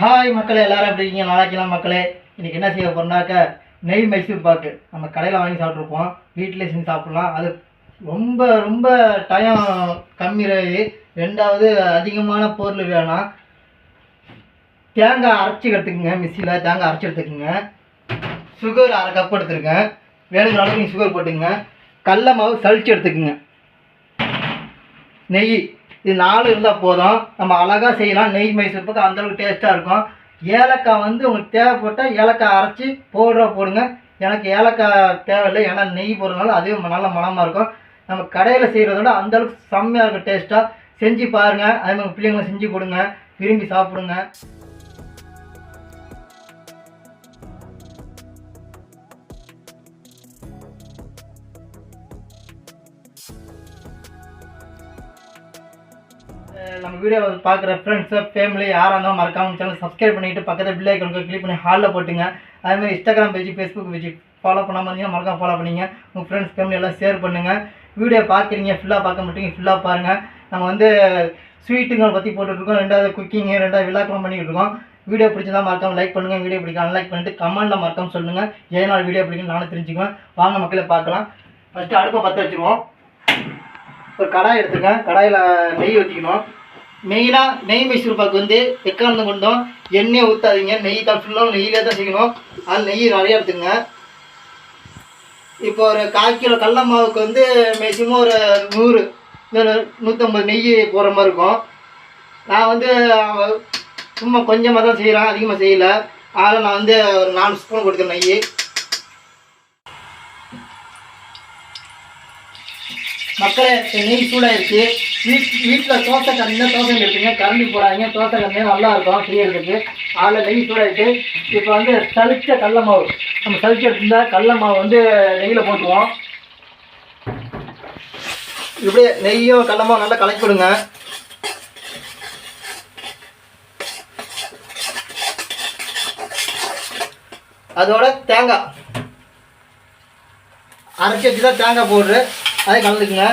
Hi மக்களே எல்லாரும் எப்படி இருக்கீங்க? நாளைக்கெல்லாம் மக்களே? இன்றைக்கி என்ன செய்ய போகிறோம்னாக்க நெய் மைசூர் பாக்கு. நம்ம கடையில் வாங்கி சாப்பிட்ருப்போம் வீட்டிலே செஞ்சு சாப்பிட்லாம். அது ரொம்ப ரொம்ப டைம் கம்மி ரேட்டு ரெண்டாவது அதிகமான பொருள் வேணாம். தேங்காய் அரைச்சி எடுத்துக்கோங்க மிக்சியில் தேங்காய் அரைச்சி எடுத்துக்கோங்க. சுகர் அரை கப் எடுத்துருக்கேன் வேணுங்கிற அளவுக்கு நீங்கள் சுகர் போட்டுக்கோங்க. கடல மாவு சளிச்சு எடுத்துக்கோங்க. நெய் இது நாலு இருந்தால் போதும். நம்ம அழகாக செய்யலாம். நெய் மைசூர் பக்கம் அந்தளவுக்கு டேஸ்ட்டாக இருக்கும். ஏலக்காய் வந்து உங்களுக்கு தேவைப்பட்டால் ஏலக்காய் அரைச்சி பவுடரை போடுங்க. எனக்கு ஏலக்காய் தேவையில்லை. ஏன்னா நெய் போடுறதுனால அதுவும் நல்ல மணமாக இருக்கும். நம்ம கடையில் செய்கிறத விட அந்தளவுக்கு செம்மையாக இருக்கும் டேஸ்ட்டாக செஞ்சு பாருங்கள் அதே மாதிரி பிள்ளைங்களும் செஞ்சு கொடுங்க. விரும்பி சாப்பிடுங்க. நம்ம வீடியோ பார்க்குற ஃப்ரெண்ட்ஸு ஃபேமிலி யாராக இருந்தாலும் மறக்காமல் சேனல் சப்ஸ்கிரைப் பண்ணிவிட்டு பக்கத்தில் பில் ஐக்கனுக்கு கிளிக் பண்ணி ஹாலில் போட்டுங்க. அதேமாதிரி Instagram page Facebook page follow பண்ணாமல் இருந்தீங்கன்னா மறக்காம ஃபாலோ பண்ணிங்க. உங்கள் ஃப்ரெண்ட்ஸ் ஃபேமிலி எல்லாம் ஷேர் பண்ணுங்கள் வீடியோ பார்க்குறீங்க ஃபுல்லாக பார்க்க மாட்டீங்க ஃபுல்லாக பாருங்கள் நம்ம வந்து ஸ்வீட்டுங்களை பற்றி போட்டுட்ருக்கோம். ரெண்டாவது குக்கிங்கு ரெண்டாவது விழாக்கெல்லாம் பண்ணிகிட்டு இருக்கோம் வீடியோ பிடிச்சதா மறக்காம லைக் பண்ணுங்கள் வீடியோ பிடிக்க அன்லைக் பண்ணிட்டு கமெண்ட்டில் மறக்காம சொல்லுங்கள் எதனால் நாள் வீடியோ பிடிக்கும் நானும் தெரிஞ்சுக்குவேன். வாங்க மக்களை பார்க்கலாம். ஃபஸ்ட்டு அடுப்பை பற்ற வச்சுருவோம். ஒரு கடாய் எடுத்துக்கேன் கடாயில் நெய் ஊற்றிக்கணும் மெயினாக நெய் மைசூர் பாக்கு வந்து எக்காரணம் கொண்டும் எண்ணெய் ஊற்றாதீங்க நெய் தான் ஃபுல்லாக நெய்யிலே தான் செய்யணும். அது நெய் நிறையா எடுத்துங்க இப்போ ஒரு கால் கிலோ கடல மாவுக்கு வந்து மேக்சிமம் ஒரு நூறு நூற்றம்பது நெய் போகிற மாதிரி இருக்கும். நான் வந்து சும்மா கொஞ்சமாக தான் செய்கிறேன் அதிகமாக செய்யலை. அதில் நான் வந்து ஒரு நாலு ஸ்பூன் கொடுத்தேன் நெய். மக்களை நெய் சூடாகிடுச்சு வீட்டில் தோசை கண்ணினா தோசை எடுத்துங்க கரண்டி போடாதீங்க. தோசை கண்ணினா நல்லா இருக்கும். செய்யறதுக்கு அதில் நெய் சூடாயிட்டு இப்போ வந்து சளிச்ச கடல மாவு நம்ம சளிச்சு எடுத்திருந்தால் கடல மாவு வந்து நெய்யில் போட்டுருவோம். இப்படியே நெய்யும் கடல மாவு நல்லா கலக்கி விடுங்க. அதோட தேங்காய். அரைச்சி வச்சு தான் தேங்காய் போடுற அதை கலந்துக்குங்க.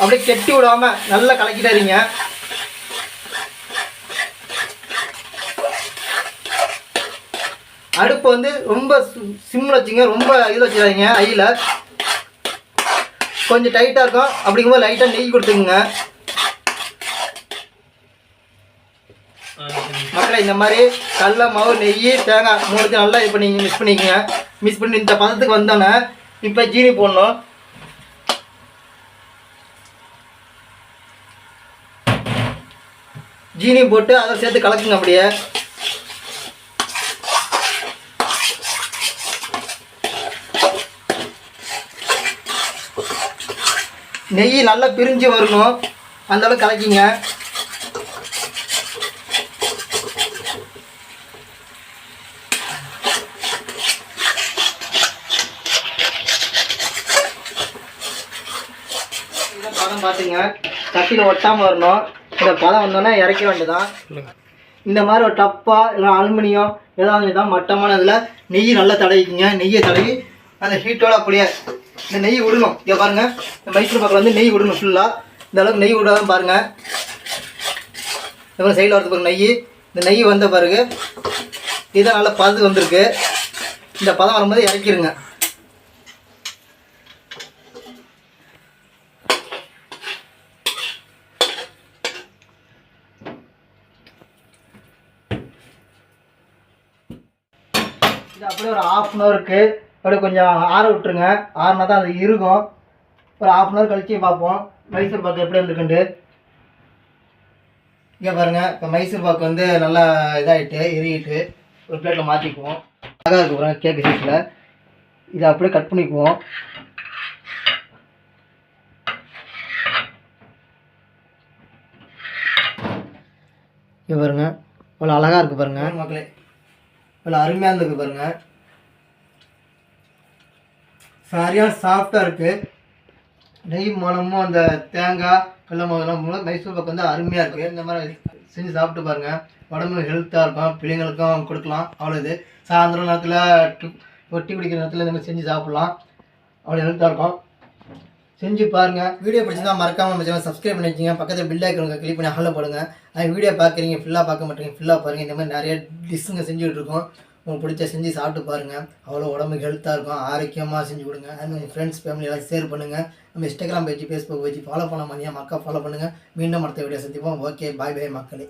அப்படியே கெட்டி விடாம நல்லா கலக்கிட்டாருங்க அடுப்பு வந்து ரொம்ப சிம்மில் வச்சுங்க ரொம்ப இதில் வச்சுக்காதீங்க ஐயில் கொஞ்சம் டைட்டாக இருக்கும். அப்படிங்கும்போது லைட்டாக நெய் கொடுத்துக்குங்க. மக்களை இந்த மாதிரி கடல மாவு நெய் தேங்காய் மூணு நல்லா இது பண்ணி மிக்ஸ் பண்ணிக்கோங்க. மிக்ஸ் பண்ணி இந்த பதத்துக்கு வந்தோன்னே இப்போ ஜீனி போடணும். ஜீனி போட்டு அதை சேர்த்து கலக்குங்க அப்படியே. நெய் நல்லா பிரிஞ்சு வரணும். அந்த அளவுக்கு கலக்கிங்க. பார்த்தீங்க பதம் பார்த்துங்க. ஒட்டாமல் வரணும். இந்த பதம் வந்தோன்னே இறக்க வேண்டியதான் இந்த மாதிரி ஒரு டப்பா இல்லை அலுமினியம் ஏதாவது தான் மட்டமான இதில் நெய் நல்லா தடவிக்குங்க. நெய்யை தடவி அந்த ஹீட்டோட அப்படியே இந்த நெய் விடணும். இங்கே பாருங்கள் இந்த மைசூர் பாக்கில் வந்து நெய் விடணும் ஃபுல்லாக இந்த அளவுக்கு நெய் விடாதான் பாருங்கள் இந்த சைடில் வரது பாருங்க நெய். இந்த நெய் வந்த பிறகு இதான் நல்லா பதத்துக்கு வந்திருக்கு. இந்த பதம் வரும்போது இறக்கிருங்க. இது அப்படியே ஒரு ஆஃப் அன் ஹவருக்கு அப்படியே கொஞ்சம் ஆற விட்டுருங்க. ஆறுனா தான் அது இருக்கும் ஒரு ஆஃப் அன் ஹவர் கழிச்சு பார்ப்போம். மைசூர் பாக்கு எப்படி இருந்துருக்குன்ட்டு இங்கே பாருங்கள் இப்போ மைசூர் பாக்கு வந்து நல்லா இதாகிட்டு எரியிட்டு ஒரு பிளேட்டில் மாற்றிக்குவோம் அழகாக இருக்கு பாருங்க கேக்கு சைஸில் இதை அப்படியே கட் பண்ணிக்குவோம். இங்கே பாருங்க. இவ்வளோ அழகாக இருக்குது பாருங்க. மக்களே. இவ்வளோ அருமையாக இருந்தது பாருங்க. சரியாக சாஃப்டாக இருக்குது நெய் மனமும் அந்த தேங்காய் கடல மாவுலாம் மூலம் மைசூர் பாக்கு வந்து அருமையாக இருக்குது இந்த மாதிரி செஞ்சு சாப்பிட்டு பாருங்கள் உடம்பு ஹெல்த்தாக இருக்கும். பிள்ளைங்களுக்கும் கொடுக்கலாம். அவ்வளோ இது சாயந்தரம் நேரத்தில் டு- டீ குடிக்கிற நேரத்தில் இந்த மாதிரி செஞ்சு சாப்பிட்லாம். அவ்வளோ ஹெல்த்தாக இருக்கும். செஞ்சு பாருங்க. வீடியோ பிடிச்சிருந்தா மறக்காம நம்ம சேனல் சப்ஸ்கிரைப் பண்ணி வச்சுங்க பக்கத்தில் பில் ஐக்கனுங்க கிளிக் பண்ணி ஹாலில் போடுங்க. அது வீடியோ பார்க்குறீங்க ஃபுல்லாக பார்க்க மாட்டீங்க ஃபுல்லாக பாருங்க. இந்த மாதிரி நிறைய டிஷ்ஷுங்க செஞ்சுட்டு இருக்கோம். உங்களுக்கு பிடிச்ச செஞ்சு சாப்பிட்டு பாருங்க. அவ்வளோ உடம்புக்கு ஹெல்த்தாக இருக்கும். ஆரோக்கியமாக செஞ்சு கொடுங்க. அது மாதிரி ஃப்ரெண்ட்ஸ் ஃபேமிலி எல்லாம் ஷேர் பண்ணுங்கள் நம்ம Instagram page Facebook page follow பண்ண மாதிரியா மக்கா ஃபாலோ பண்ணுங்கள் மீண்டும் அடுத்த வீடியோ சந்திப்போம். ஓகே பாய் பாய் மக்களே.